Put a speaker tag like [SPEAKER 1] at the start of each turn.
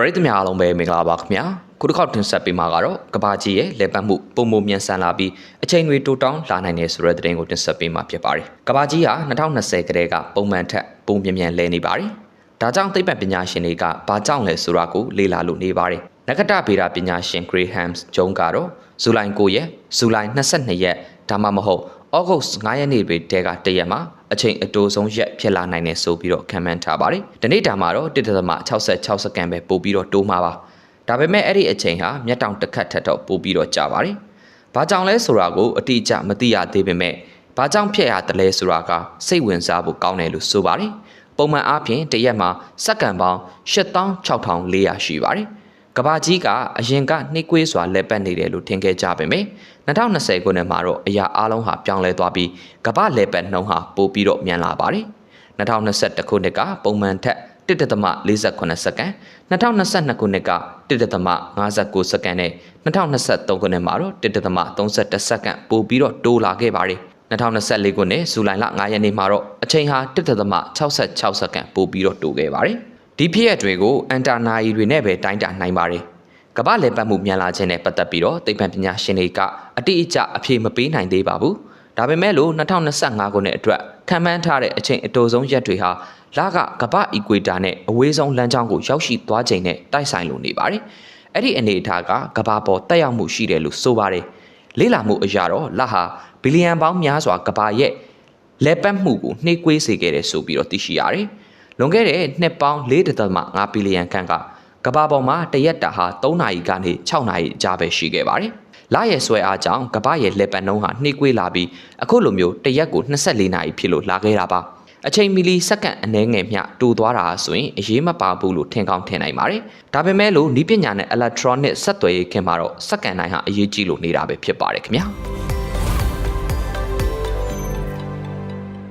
[SPEAKER 1] ပရိသတ်များအားလုံးပဲမင်္ဂလာပါခင်ဗျာခုတစ်ခေါက်တင်ဆက်ပေးမှာကတော့ကဘာကြီးရဲ့လက်ပတ်မှုပုံမမြန်ဆန်လာပြီးအချိန်တွေတိုးတောင်းလာနိုင်တယ်ဆိုတဲ့သတင်းကိုတင်ဆက်ပေးမှာဖြစ်ပါတယ်ကဘာကြီးဟာ2020ကတည်းကပုံမှန်ထက်ပုံမြန်မြန်လဲနေပါတယ်ဒါကြောင့်သိပ္ပံပညာရှင်တွေကဘာကြောင့်လဲဆိုတာကိုလေ့လာလို့နေပါတယ်နဂတဗေဒပညာရှင် Graham ဂျုံကတော့ဇူလိုင်9ရက်ဇူလိုင်22ရက်ဒါမှမဟုတ်ဩဂုတ်9ရက်နေ့တွေတဲကတရက်မှာ အချိန်အတိုဆုံးရက်ဖြစ်လာနိုင်တယ်ဆိုပြီးတော့ခံမှန်းထားပါတယ်။ဒီနေ့တာမှာတော့1.66စက္ကန့်ပဲပို့ပြီးတော့တိုးမှာပါ။ဒါပေမဲ့အဲ့ဒီအချိန်ဟာမျက်တောင်တစ်ခတ်ထက်တော့ပို့ပြီးတော့ကြာပါတယ်။ဘာကြောင့်လဲဆိုတာကိုအတိအကျမသိရသေးပေမဲ့ဘာကြောင့်ဖြစ်ရတယ်လဲဆိုတာကစိတ်ဝင်စားဖို့ကောင်းတယ်လို့ဆိုပါတယ်။ပုံမှန်အားဖြင့်တရက်မှာစက္ကန့်ပေါင်း86,400ရှိပါတယ်။ ကဘာကြီးကအရင်ကနှိကွေးစွာလက်ပတ်နေတယ်လို့ထင်ခဲ့ကြပေမယ့်2020ခုနှစ်မှာတော့အရာအလုံးဟာပြောင်းလဲသွားပြီးကဘာလက်ပတ်နှုန်းဟာပိုပြီးတော့မြန်လာပါတယ်2021ခုနှစ်ကပုံမှန်ထက်1.48စက္ကန့်2022ခုနှစ်က1.59စက္ကန့်နဲ့2023ခုနှစ်မှာတော့1.31စက္ကန့်ပိုပြီးတော့တိုးလာခဲ့ပါတယ်2024ခုနှစ်ဇူလိုင်လ9ရက်နေ့မှာတော့အချိန်ဟာ1.66စက္ကန့်ပိုပြီးတော့တိုးခဲ့ပါတယ် ဒီဖြစ်ရပ်တွေကိုအန်တာနာယီတွေနဲ့ပဲတိုင်းတာနိုင်ပါတယ်ကမ္ဘာလေပတ်မှုမြန်လာခြင်းနဲ့ပတ်သက်ပြီးတော့သိပ္ပံပညာရှင်တွေကအတိအကျအဖြေမပေးနိုင်သေးပါဘူးဒါပေမဲ့လို့2025ခုနှစ်အတွက်ခံမှန်းထားတဲ့အချိန်အတိုဆုံးရက်တွေဟာလကကမ္ဘာအီကွေတာနဲ့အဝေးဆုံးလမ်းကြောင်းကိုရောက်ရှိသွားချိန်နဲ့တိုက်ဆိုင်လို့နေပါတယ်အဲ့ဒီအနေအထားကကမ္ဘာပေါ်တက်ရောက်မှုရှိတယ်လို့ဆိုပါတယ်လေးလာမှုအရာတော့လဟာဘီလီယံပေါင်းများစွာကမ္ဘာရဲ့လဲပတ်မှုကိုနှိကွေးစေခဲ့တယ်ဆိုပြီးတော့သိရှိရတယ် လွန်ခဲ့တဲ့နှစ်ပေါင်း4.5ဘီလီယံခန့်ကကမ္ဘာပေါ်မှာတရက်တာဟာ3နာရီကနေ6နာရီအကြာပဲရှိခဲ့ပါတယ်။လရဲ့ဆွဲအားကြောင့်ကမ္ဘာရဲ့လက်ပတ်နှုန်းဟာနှိကွေးလာပြီးအခုလိုမျိုးတရက်ကို24နာရီဖြစ်လို့လာခဲ့တာပါ။အချိန်မီလီစက္ကန့်အနည်းငယ်မျှတိုးသွားတာဆိုရင်အရေးမပါဘူးလို့ထင်ကောင်းထင်နိုင်ပါတယ်။ဒါပေမဲ့လို့ဤပညာနဲ့ electronic ဆက်သွယ်ရေးခင်မှာတော့စက္ကန့်တိုင်းဟာအရေးကြီးလို့နေတာပဲဖြစ်ပါတယ်ခင်ဗျာ။